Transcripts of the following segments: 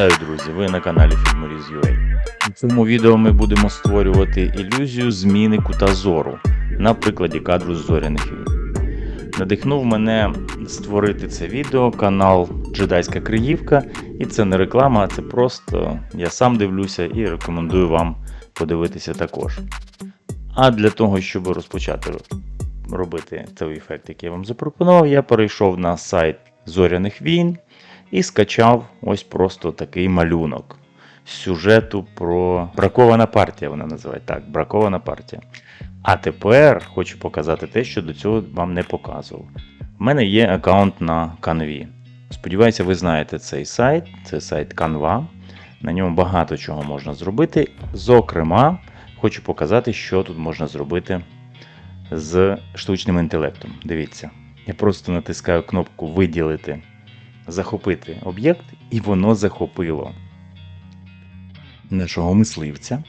Вітаю, друзі! Ви на каналі Фільморіз.ua. У цьому відео ми будемо створювати ілюзію зміни кута зору на прикладі кадру з зоряних війн. Надихнув мене створити це відео канал Джедайська Криївка, і це не реклама, а це просто я сам дивлюся і рекомендую вам подивитися також. А для того, щоб розпочати робити той ефект, який я вам запропонував, я перейшов на сайт зоряних війн і скачав ось просто такий малюнок з сюжету про бракована партія. Вона називає так, бракована партія. А тепер хочу показати те, що до цього вам не показував. У мене є аккаунт на Canva. Сподіваюся, ви знаєте цей сайт. Це сайт Canva. На ньому багато чого можна зробити. Зокрема, хочу показати, що тут можна зробити з штучним інтелектом. Дивіться, я просто натискаю кнопку Виділити, захопити об'єкт, і воно захопило нашого мисливця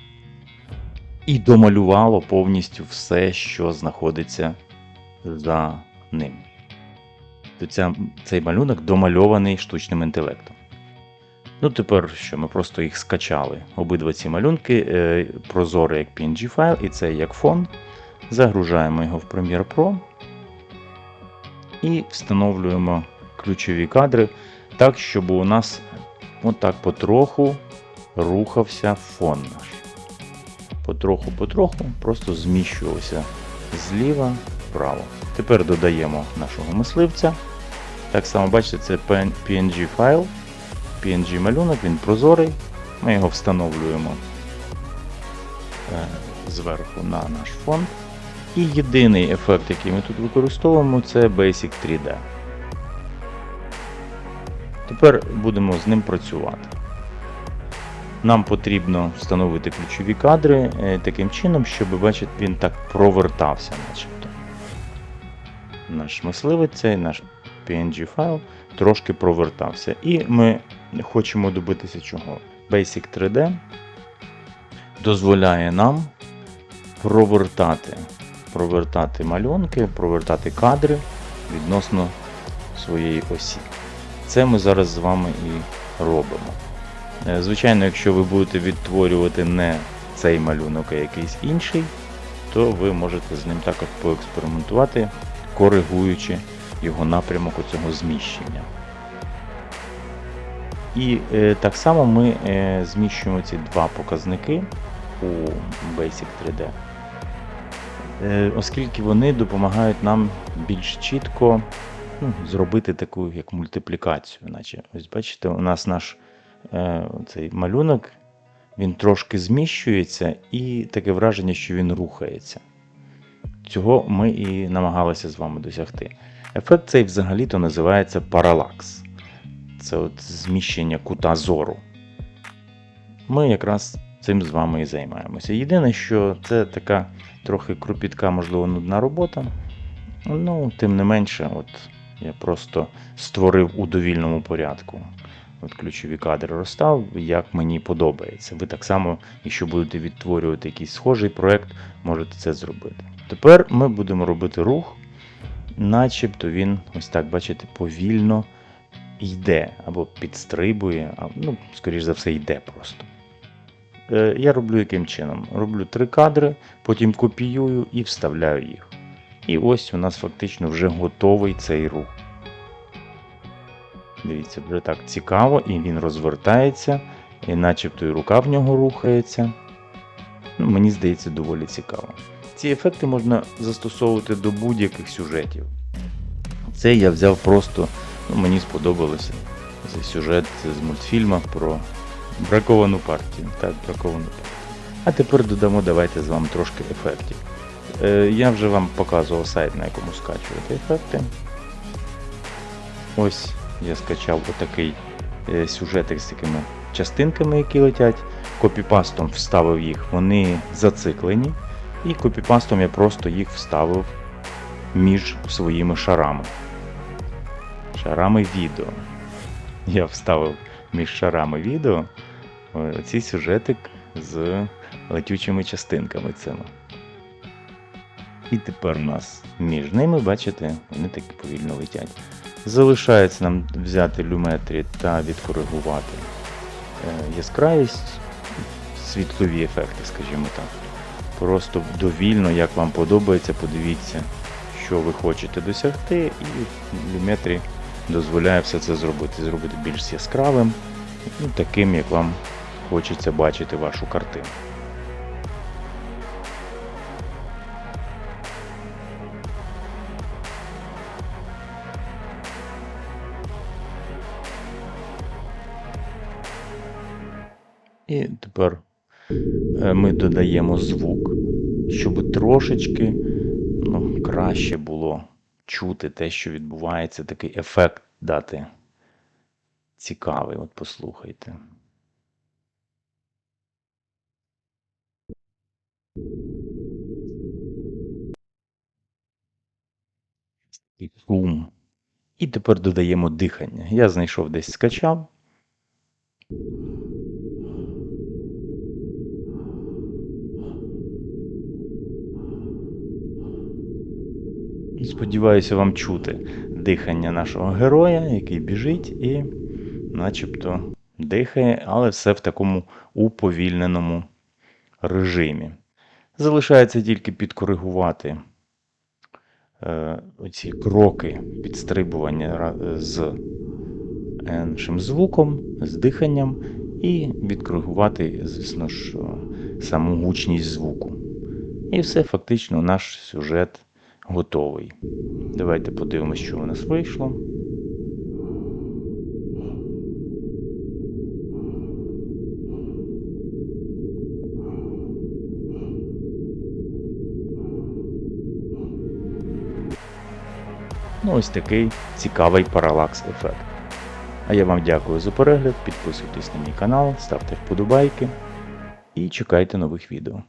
і домалювало повністю все, що знаходиться за ним. То ця, цей малюнок домальований штучним інтелектом. Ну, тепер що ми просто їх скачали. Обидва ці малюнки е, прозорий як PNG файл, і це як фон. Загружаємо його в Premiere Pro і встановлюємо ключові кадри так, щоб у нас отак потроху рухався фон наш. Потроху-потроху просто зміщувався зліва вправо. Тепер додаємо нашого мисливця. Так само, бачите, це PNG файл, PNG малюнок, він прозорий. Ми його встановлюємо е, зверху на наш фон. І єдиний ефект, який ми тут використовуємо, це Basic 3D. Тепер будемо з ним працювати. Нам потрібно встановити ключові кадри е, таким чином, щоб бачите, він так провертався, начебто. Наш мисливець, цей наш PNG файл трошки провертався. І ми хочемо добитися чого? Basic 3D дозволяє нам провертати, провертати малюнки, провертати кадри відносно своєї осі. Це ми зараз з вами і робимо. Е, Звичайно, якщо ви будете відтворювати не цей малюнок, а якийсь інший, то ви можете з ним також поекспериментувати, коригуючи його напрямок у цього зміщення. І е, так само ми е, зміщуємо ці два показники у Basic 3D, е, оскільки вони допомагають нам більш чітко ну, зробити таку як мультиплікацію. Наче ось бачите, у нас наш е, цей малюнок він трошки зміщується, і таке враження, що він рухається. Цього ми і намагалися з вами досягти. Ефект цей взагалі-то називається паралакс. Це от зміщення кута зору. Ми якраз цим з вами і займаємося. Єдине, що це така трохи кропітка, можливо, нудна робота. Ну, тим не менше, от я просто створив у довільному порядку. От ключові кадри розстав, як мені подобається. Ви так само, якщо будете відтворювати якийсь схожий проект, можете це зробити. Тепер ми будемо робити рух, начебто він, ось так, бачите, повільно йде або підстрибує, а, ну, скоріш за все, йде просто. Е, Я роблю яким чином? Роблю три кадри, потім копіюю і вставляю їх. І ось у нас фактично вже готовий цей рух. Дивіться, вже так цікаво, і він розвертається, і начебто і рука в нього рухається. Ну, Мені здається, доволі цікаво. Ці ефекти можна застосовувати до будь-яких сюжетів. Це я взяв просто, ну, мені сподобалося. Це сюжет з мультфільму про браковану партію. Так, браковану партію. А тепер додамо давайте з вами трошки ефектів. Е, я вже вам показував сайт, на якому скачувати ефекти. Ось я скачав отакий е, сюжетик з такими частинками, які летять. Копіпастом вставив їх, вони зациклені. І копіпастом я просто їх вставив між своїми шарами. Шарами відео. Я вставив між шарами відео цей сюжетик з летючими частинками цими. І тепер у нас між ними, бачите, вони таки повільно летять. Залишається нам взяти люметрі та відкоригувати яскравість, світлові ефекти, скажімо так. Просто довільно, як вам подобається, подивіться, що ви хочете досягти, і Lumetri дозволяє все це зробити. Зробити більш яскравим, і таким, як вам хочеться бачити вашу картину. І тепер е, ми додаємо звук, щоб трошечки ну, краще було чути те, що відбувається, такий ефект дати цікавий. От послухайте. І. І тепер додаємо дихання. Я знайшов десь скачав. Сподіваюся, вам чути дихання нашого героя, який біжить і начебто дихає, але все в такому уповільненому режимі. Залишається тільки підкоригувати е, оці кроки підстрибування з іншим звуком, з диханням, і відкоригувати, звісно ж, саму гучність звуку. І все, фактично, наш сюжет готовий. Давайте подивимось, що у нас вийшло. Ну, ось такий цікавий паралакс ефект. А я вам дякую за перегляд, підписуйтесь на мій канал, ставте вподобайки і чекайте нових відео.